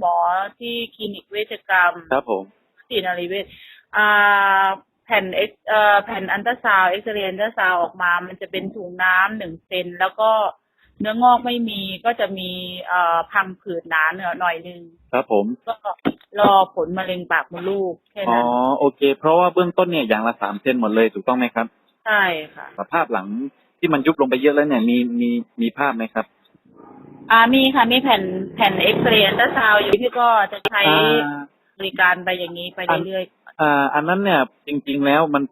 หมอที่คลินิกเวชกรรมครับผมศินารีเวชอ่าแผ่นเอ็กเอ่อแผ่นอันตราซาวด์เอ็กซเรย์อันตราซาวด์ออกมา มันจะเป็นถุงน้ำหนึ่งเซนแล้วก็เนื้องอกไม่มีก็จะมีเอ่อพังผืดหนาเนื้อหน่อยนึงครับผมก็รอผลมะเร็งปากมดลูกแค่อ๋อนั้นโอเค เพราะว่าเบื้องต้นเนี่ยอย่างละสามเซนหมดเลยถูกต้องไหมครับ ใช่ค่ะสภาพหลังที่มันยุบลงไปเยอะแล้วเนี่ยมีมีมีภาพไหมครับ อ่ามีค่ะมีแผ่นแผ่นเอ็กซเรย์อันตราซาวด์อยู่ที่ก็จะใช้อ่าบริการไปอย่างนี้ไปเรื่อยอ่า อันนั้นเนี่ยจริง ๆแล้วมัน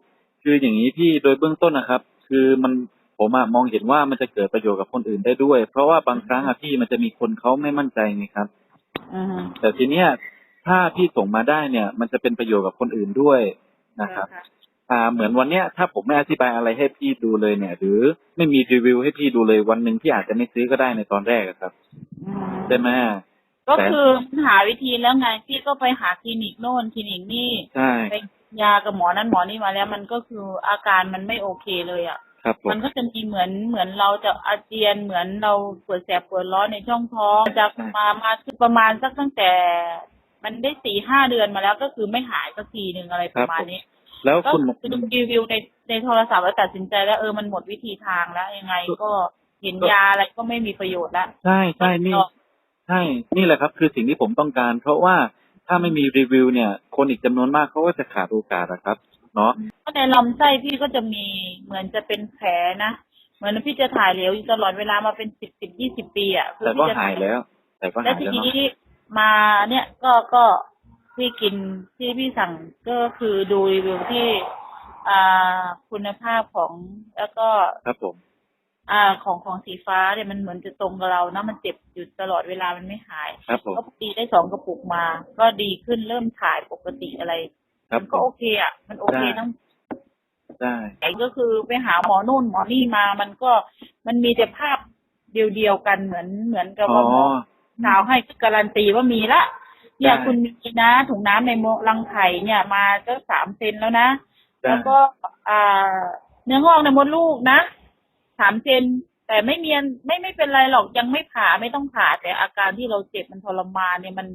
คืออย่างนี้ที่โดยเบื้องต้นนะครับ คือมันผมอะมองเห็นว่ามันจะเกิดประโยชน์กับคนอื่นได้ด้วย เพราะว่าบางครั้งอะพี่มันจะมีคนเขาไม่มั่นใจไงครับๆอือฮึแต่ทีเนี้ยถ้าพี่ส่งมาได้เนี่ย มันจะเป็นประโยชน์กับคนอื่นด้วยนะครับค่ะ อ่าเหมือนวันเนี้ยถ้าผมไม่อธิบายอะไรให้พี่ดูเลยเนี่ย หรือไม่มีรีวิวให้พี่ดูเลยวันหนึ่งพี่อาจจะไม่ซื้อก็ได้ในตอนแรกอะครับอืมใช่ไหมก็คือหาวิธีแล้วไงพี่ก็ไปหาคลินิกโน่นคลินิกนี่ใช่ไปยากับหมอนั้นหมอนี่มาแล้ว มันก็คืออาการมันไม่โอเคเลยอะครับผมมันก็จะมีเหมือนเหมือนเราจะอาเจียนเหมือนเราปวดแสบปวดร้อนในช่องท้องจะมามาคือประมาณสักตั้งแต่ มันได้สี่ห้าเดือนมาแล้วก็คือไม่หายสักทีหนึ่งอะไรประมาณนี้ แล้วก็คุณหมอคือดูรีวิวในในโทรศัพท์แล้วตัดสินใจแล้วเออมันหมดวิธีทางแล้วยังไงก็เห็นยาอะไรก็ไม่มีประโยชน์แล้วใช่ใช่นี่ใช่นี่แหละครับ คือสิ่งที่ผมต้องการ เพราะว่าถ้าไม่มีรีวิวเนี่ย คนอีกจำนวนมากเขาก็จะขาดโอกาสนะครับ เนาะก็ในลำไส้พี่ก็จะมีเหมือนจะเป็นแผลนะเหมือนพี่จะถ่ายเหลวอยู่ตลอดเวลามาเป็นสิบสิบยี่สิบปีอะคือแต่ก็พี่จะหายแล้ว แต่ก็แล้วหายทีแล้วนี้เนาะมาเนี่ยก็ก็ พี่กินที่พี่สั่งก็คือดูรีวิวที่อ่าคุณภาพของแล้วก็ครับผม อ่าของของสีฟ้าเนี่ยมันเหมือนจะตรงกับเรานะมันเจ็บอยู่ตลอดเวลามันไม่หายครับผมก็พอดีได้สองกระปุกมา ก็ดีขึ้นเริ่มถ่ายปกติอะไรครับมันผก็มโอเคอะมันโอเคได้ ทั้ง ได้ไอ้ก็คือไปหาหมอนู่นหมอนี่มา มันก็มันมีแต่ภาพเดียวๆกันเหมือนเหมือนกับอ๋อว่าหมอสาวให้ก็การันตีว่ามีละ เนี่ยได้คุณมีนะถุงน้ำในโมรังไข่เนี่ยมาก็สามเซนแล้วนะได้แล้วก็อ่าเนื้องอกในมดลูกนะสามเซนแต่ไม่มีอันไม่ไม่เป็นไรหรอกยังไม่ผ่าไม่ต้องผ่า แต่อาการที่เราเจ็บมันทรมานเนี่ยมัน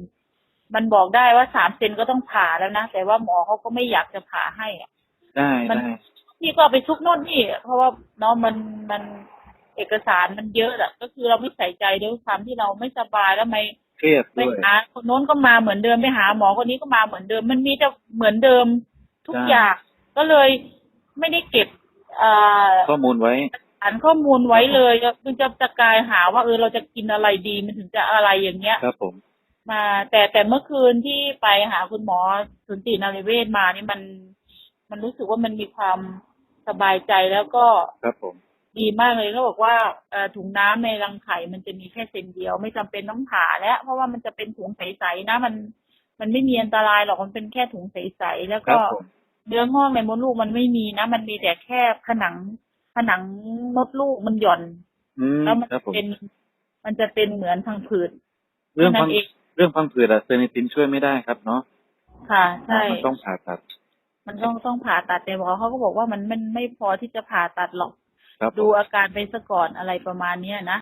มันบอกได้ว่าสามเซนก็ต้องผ่าแล้วนะแต่ว่าหมอเขาก็ไม่อยากจะผ่าให้อะได้มันได้พี่ก็เอาไปซุกโน่นนี่เพราะว่าเนาะมันมันเอกสารมันเยอะอะก็คือเราไม่ใส่ใจด้วยความที่เราไม่สบายแล้วไม่ เครียดไปด้วย หาคนโน้นก็มาเหมือนเดิมไปหาหมอคนนี้ก็มาเหมือนเดิม มันมีแต่เหมือนเดิมทุกใช่ อย่าง ก็เลยไม่ได้เก็บอ่าข้อมูลไว้อ่านข้อมูลไว้เลยก็คือจะจะกายหาว่าเออเราจะกินอะไรดีมันถึงจะอะไรอย่างเงี้ย ครับผม มาแต่แต่เมื่อคืนที่ไปหาคุณหมอสุนทรีนารีเวชมานี่มัน มันรู้สึกว่ามันมีความสบายใจแล้วก็ครับผม ดีมากเลยเขาบอกว่าเอ่อถุงน้ำในรังไข่มันจะมีแค่เซนเดียว ไม่จำเป็นต้องผ่าแล้ว เพราะว่ามันจะเป็นถุงใสๆนะมัน มันไม่มีอันตรายหรอกมันเป็นแค่ถุงใสๆแล้วครัก็บผมเนื้องอกในมดลูกมันไม่มีนะมันมีแต่แค่ผนังผนังมดลูกมันหย่อนอืมแล้วมันครับผมเป็น มันจะเป็นเหมือนทางผืดเรื่องนั่พังนเองเรื่องพังผืดอะเซนิตินช่วยไม่ได้ครับเนาะค่ะใช่มันต้องผ่าตัด มันต้องต้องผ่าตัดแต่หมอเขาก็บอกว่ามันมันไม่พอที่จะผ่าตัดหรอกครับผม ดูอาการไปซะก่อนอะไรประมาณเนี้ยนะ